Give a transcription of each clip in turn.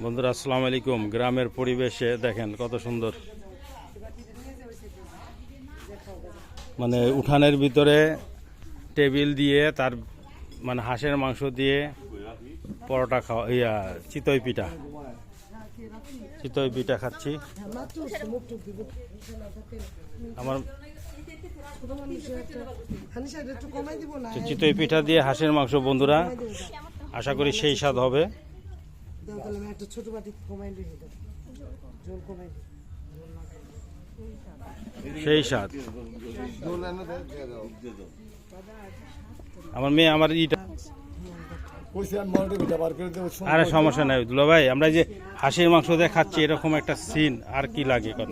বন্ধুরা আসসালামু আলাইকুম। গ্রামের পরিবেশে দেখেন কত সুন্দর। মানে উঠানের ভিতরে টেবিল দিয়ে তার মানে হাঁসের মাংস দিয়ে পরোটা খাওয়া ইয়া চিতই পিঠা। চিতই পিঠা খাচ্ছি। আমার চিতই পিঠা দিয়ে হাঁসের মাংস বন্ধুরা আশা করি সেই স্বাদ হবে। দাও তাহলে আমি একটা ছোট বাটি কমাই দিই দাও। জল কমাই সেই স্বাদ। আমার মেয়ে আমার ইটা আরে সমস্যা নাই দুলা ভাই আমরা এই যে হাঁসের মাংস দিয়ে খাচ্ছি এরকম একটা সিন আর কি লাগে কোন?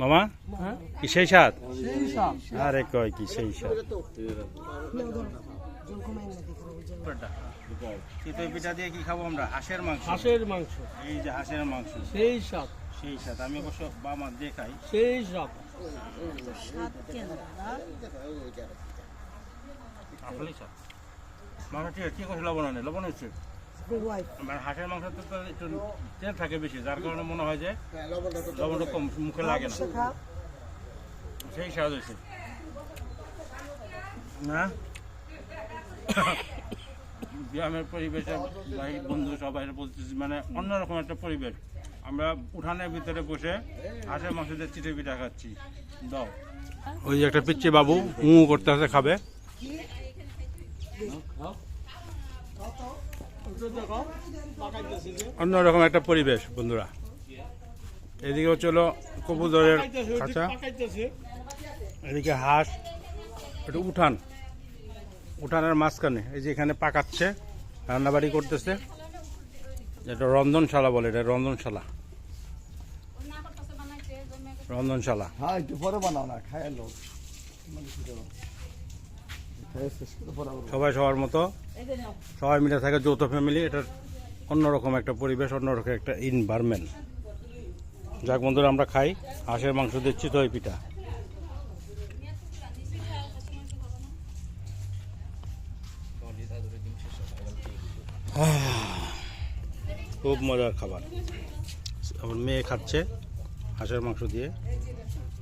মামা কি সেই স্বাদ? আরে কয় কি সেই স্বাদ? চিতই পিঠা দিয়ে কি খাব আমরা? হাঁসের মাংস। হাঁসের মাংস। এই যে হাঁসের মাংস। সেই স্বাদ। সেই স্বাদ। আমি অবশ্য বাবা দিয়ে খাই। সেই স্বাদ। আসলেই স্বাদ মাংস ঠিক আছে কি করছে? লবণ আনে। লবণ হচ্ছে মানে হাঁসের মাংস তো তো একটু তেল থাকে বেশি যার কারণে মনে হয় যে লবণটা কম মুখে লাগে না। সেই স্বাদ হয়েছে। না? গ্রামের পরিবেশে ভাই বন্ধু সবাই বলতেছি মানে অন্যরকম একটা পরিবেশ। আমরা উঠানের ভিতরে বসে হাঁসের মাংস দিয়ে চিটে পিঠা খাচ্ছি। দাও। ওই যে একটা পিচ্ছি বাবু উ করতে আছে খাবে। অন্যরকম একটা পরিবেশ বন্ধুরা। এদিকে হচ্ছে হলো কবুতরের খাঁচা। এদিকে হাঁস একটু উঠান। উঠানের মাঝখানে এই যে এখানে পাকাচ্ছে রান্নাবাড়ি করতেছে। এটা রন্ধনশালা বলে এটা রন্ধনশালা। রন্ধনশালা। হ্যাঁ একটু পরে বানাও না সবাই সবার মতো? সবাই মিলে থাকে যৌথ ফ্যামিলি এটার অন্যরকম একটা পরিবেশ অন্যরকম একটা ইনভারমেন্ট যাক বন্ধুরা আমরা খাই হাঁসের মাংস দিয়ে চিতই পিঠা। খুব মজার খাবার। আমার মেয়ে খাচ্ছে হাঁসের মাংস দিয়ে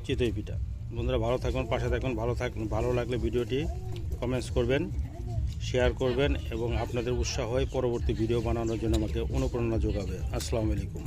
চিতই পিঠা। বন্ধুরা, ভালো থাকুন, পাশে থাকুন, ভালো থাকুন। ভালো লাগলে ভিডিওটি কমেন্টস করবেন শেয়ার করবেন এবং আপনাদের উৎসাহ হয়ে পরবর্তী ভিডিও বানানোর জন্য আমাকে অনুপ্রেরণা যোগাবে। আসসালামু আলাইকুম।